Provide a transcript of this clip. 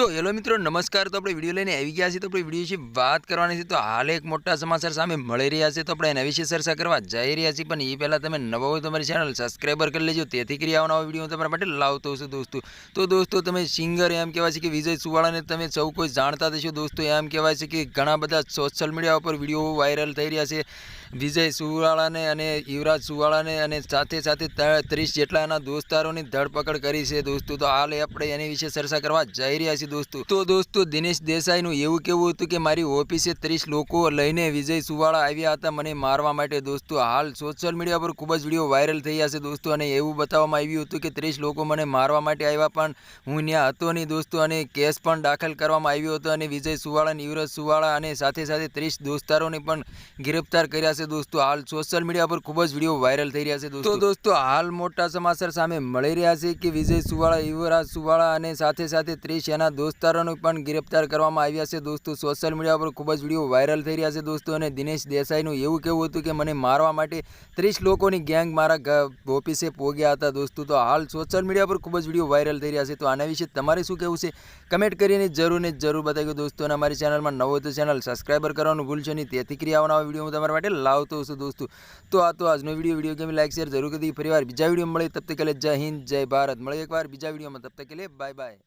તો હેલો મિત્રો, નમસ્કાર. તો આપણે વીડિયો લઈને આવી ગયા છીએ. તો આપણે વીડિયો વિશે વાત કરવાની છે. તો હાલ એક મોટા સમાચાર સામે મળી રહ્યા છે. તો આપણે એના વિશે ચર્ચા કરવા જઈ રહ્યા છીએ. પણ એ પહેલાં તમે નવા હોય તમારી ચેનલ સબસ્ક્રાઈબર કરી લેજો. તેથી કરી આવવાનો વીડિયો તમારા માટે લાવતો છું, દોસ્તો. તો દોસ્તો, તમે સિંગર એમ કહેવાય છે કે વિજય સુવાળાને તમે સૌ કોઈ જાણતા થશો દોસ્તો, એમ કહેવાય છે કે ઘણા બધા સોશિયલ મીડિયા ઉપર વીડિયો વાયરલ થઈ રહ્યા છે. વિજય સુવાળાને અને યુવરાજ સુવાળાને અને સાથે સાથે ત્રીસ જેટલા એના દોસ્તારોની ધરપકડ કરી છે દોસ્તો. તો હાલ આપણે એની વિશે ચર્ચા કરવા જઈ રહ્યા છીએ દોસ્તો. તો દોસ્તો, દિનેશ દેસાઈનું એવું કેવું હતું કે મારી ઓફિસે ત્રીસ લોકો લઈને વિજય સુવાળા આવ્યા હતા મને મારવા માટે દોસ્તો. હાલ સોશિયલ મીડિયા પર ખૂબ જ વીડિયો વાયરલ થઈ ગયા છે દોસ્તો અને એવું બતાવવામાં આવ્યું હતું કે ત્રીસ લોકો મને મારવા માટે આવ્યા પણ હું ત્યાં હતો નહીં દોસ્તો અને કેસ પણ દાખલ કરવામાં આવ્યો હતો અને વિજય સુવાળા યુવરાજ સુવાળા અને સાથે સાથે ત્રીસ દોસ્તારોને પણ ગિરફ્તાર કર્યા છે દોસ્તો. હાલ સોશિયલ મીડિયા પર ખૂબ જ વીડિયો વાયરલ થઈ રહ્યા છે દોસ્તો. દોસ્તો, હાલ મોટા સમાચાર સામે મળી રહ્યા છે કે વિજય સુવાળા, યુવરાજ સુવાળા અને સાથે સાથે ત્રીસ એના દોસ્તારોને પણ ગિરફ્તાર કરવામાં આવ્યા છે દોસ્તો. સોશિયલ મીડિયા પર ખૂબ જ વીડિયો વાયરલ થઈ રહ્યા છે દોસ્તો અને દિનેશ દેસાઈનું એવું કેવું હતું કે મને મારવા માટે ત્રીસ લોકોની ગેંગ મારા ઓફિસે પોગ્યા હતા દોસ્તો. તો હાલ સોશિયલ મીડિયા પર ખૂબ જ વીડિયો વાયરલ થઈ રહ્યા છે. તો આના વિશે તમારે શું કહેવું છે? કમેન્ટ કરીને જરૂર ને જરૂર બતાવ્યું દોસ્તો અને અમારી ચેનલમાં નવો તો ચેનલ સબસ્ક્રાઈબર કરવાનું ભૂલશો નહીં. તેથી ક્રિયાઓના વીડિયો હું તમારા માટે લાવતો છું દોસ્તો? તો આ તો આજનો વીડિયો વીડિયો ગમે લાઈક શેર જરૂર કરી ફરી વાર બીજા વીડિયો મળે તબ તક લે જય હિન્દ, જય ભારત. મળે એકવાર બીજા વિડીયોમાં તબ તક લે બાય બાય